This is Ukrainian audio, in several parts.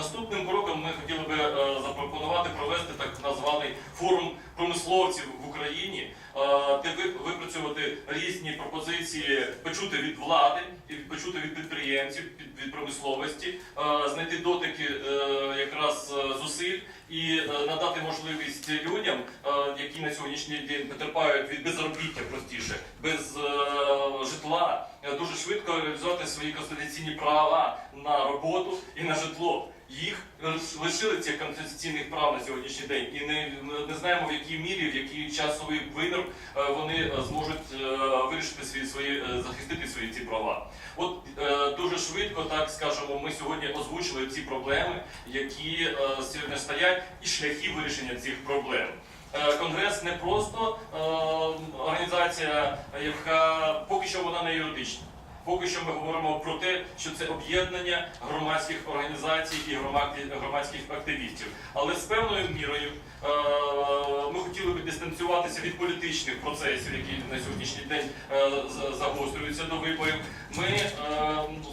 Наступним кроком ми хотіли би е, запропонувати провести так званий форум промисловців в Україні, е, де випрацювати різні пропозиції, почути від влади почути від підприємців, від, промисловості, е, знайти дотики якраз зусиль і надати можливість людям, які на сьогоднішній день потерпають від безробіття простіше, без житла, е, дуже швидко реалізувати свої конституційні права на роботу і на житло. Їх лишили цих конституційних прав на сьогоднішній день, і не, не знаємо в якій мірі, в який часовий вимір е, вони е, зможуть вирішити свої, свої захистити свої ці права. От дуже швидко, так скажемо, ми сьогодні озвучили ці проблеми, які сьогодні стоять, і шляхи вирішення цих проблем. Конгрес не просто е, організація, яка поки що вона не юридична. Поки що ми говоримо про те, що це об'єднання громадських організацій і громадських- активістів. Але з певною мірою дистанціюватися від політичних процесів, які на сьогоднішній день е, загострюються до виборів. Ми, е,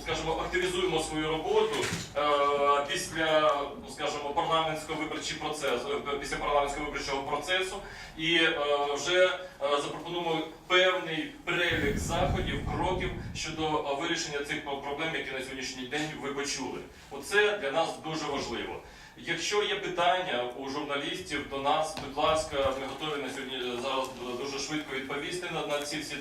скажімо, активізуємо свою роботу е, після, ну, скажімо, парламентського виборчого процесу, після парламентського виборчого процесу і вже запропонуємо певний перелік заходів, кроків щодо е, вирішення цих проблем, які на сьогоднішній день ви почули. Оце для нас дуже важливо. Якщо є питання у журналістів до нас, будь ласка, ми готові на сьогодні зараз дуже швидко відповісти на ці всі